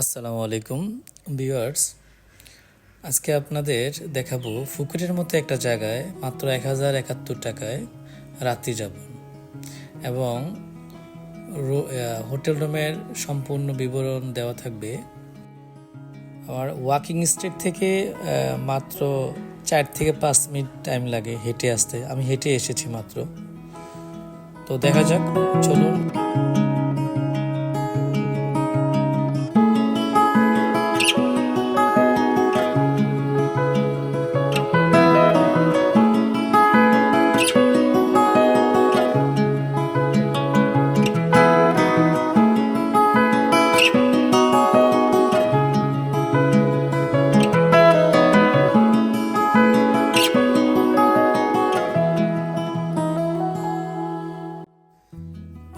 আসসালামু আলাইকুম ভিউয়ার্স। আজকে আপনাদের দেখাবো ফুকুরের মতো একটা জায়গায় মাত্র এক হাজার একাত্তর টাকায় রাত্রি যাপন এবং হোটেল রুমের সম্পূর্ণ বিবরণ দেওয়া থাকবে। আমার ওয়াকিং স্ট্রিট থেকে মাত্র চার থেকে পাঁচ মিনিট টাইম লাগে হেঁটে আসতে। আমি হেঁটে এসেছি মাত্র। তো দেখা যাক, চলুন।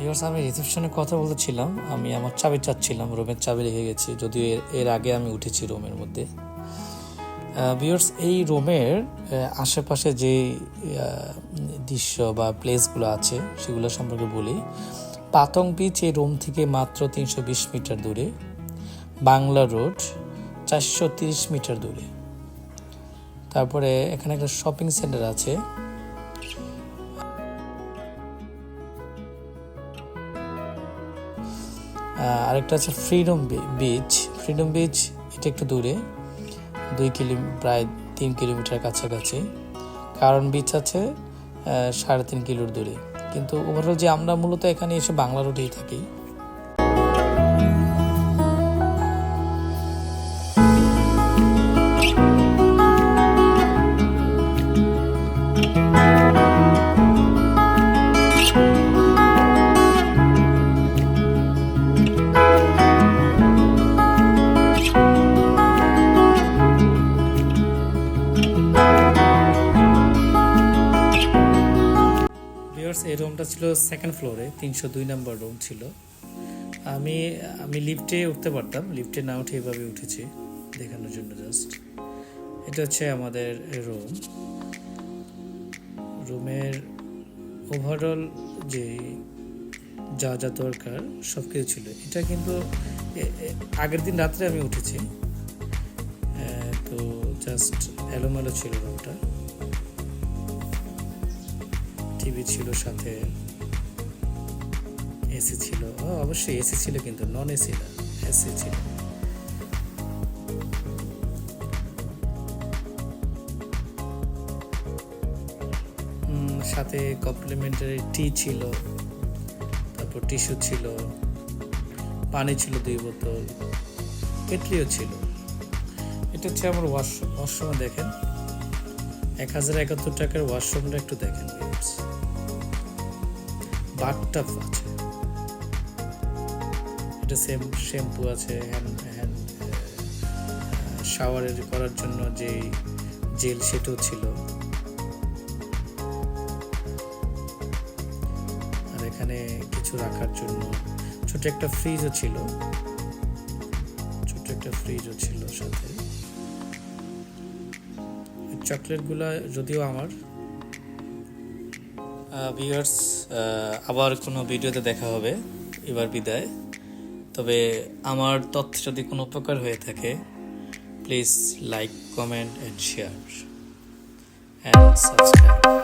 ভিউয়ার্স আমি রিসেপশনে কথা বলতেছিলাম আমি আমার চাবি চাচ্ছিলাম, রুমের চাবি রেখে গেছি। যদিও এর এর আগে আমি উঠেছি রুমের মধ্যে। ভিউয়ার্স এই রুমের আশেপাশে যে দৃশ্য বা প্লেসগুলো আছে, সেগুলো সম্পর্কে বলি। পাতং বিচ এই রুম থেকে মাত্র তিনশো বিশ মিটার দূরে। বাংলা রোড চারশো তিরিশ মিটার দূরে। তারপরে এখানে একটা শপিং সেন্টার আছে। আরেকটা আছে ফ্রিডম বিচ ফ্রিডম বিচ এটা একটু দূরে। দুই কিলো, প্রায় তিন কিলোমিটার কাছাকাছি। কারণ বিচ আছে সাড়ে তিন কিলোর দূরে। কিন্তু ওভারঅল যে আমরা মূলত এখানে এসে বাংলা রোডেই থাকি। ভিউয়ার্স এই রুমটা ছিল সেকেন্ড ফ্লোরে তিনশো দুই নম্বর রুম ছিল। আমি আমি লিফটে উঠতে পারতাম লিফটে না উঠে এভাবে উঠেছি, দেখানোর জন্য জাস্ট এটা হচ্ছে আমাদের রুম রুমের ওভারঅল যে যা যা দরকার সব কিছু ছিল। এটা কিন্তু আগের দিন রাত্রে আমি উঠেছি। তো জাস্ট এলোমেলো ছিল রুমটা টিভি ছিল সাথে, এসি ছিল। অবশ্যই এসি ছিল কিন্তু নন এসি না, এসি ছিল। সাথে কমপ্লিমেন্টারি টি ছিল, তারপর টিস্যু ছিল, পানি ছিল দুই বোতল কেটলিও ছিল। এটা হচ্ছে আমার ওয়াশ ওয়াশরুমে দেখেন। এক হাজার একাত্তর টাকার ওয়াশরুমটা একটু দেখেন। বাথটাব আছে। এটা সেম শ্যাম্পু আছে হ্যান্ড হ্যান্ড শাওয়ারের করার জন্য যে জেল সেটাও ছিল। আর এখানে কিছু রাখার জন্য ছোট একটা ফ্রিজও ছিল। ছোট একটা ফ্রিজও ছিল সাথে। চকলেটগুলো যদিও আমার। ভিউয়ার্স আবার কোনো ভিডিওতে দেখা হবে। এবার বিদায়। তবে আমার তথ্য যদি কোনো উপকার হয়ে থাকে please like comment and share and subscribe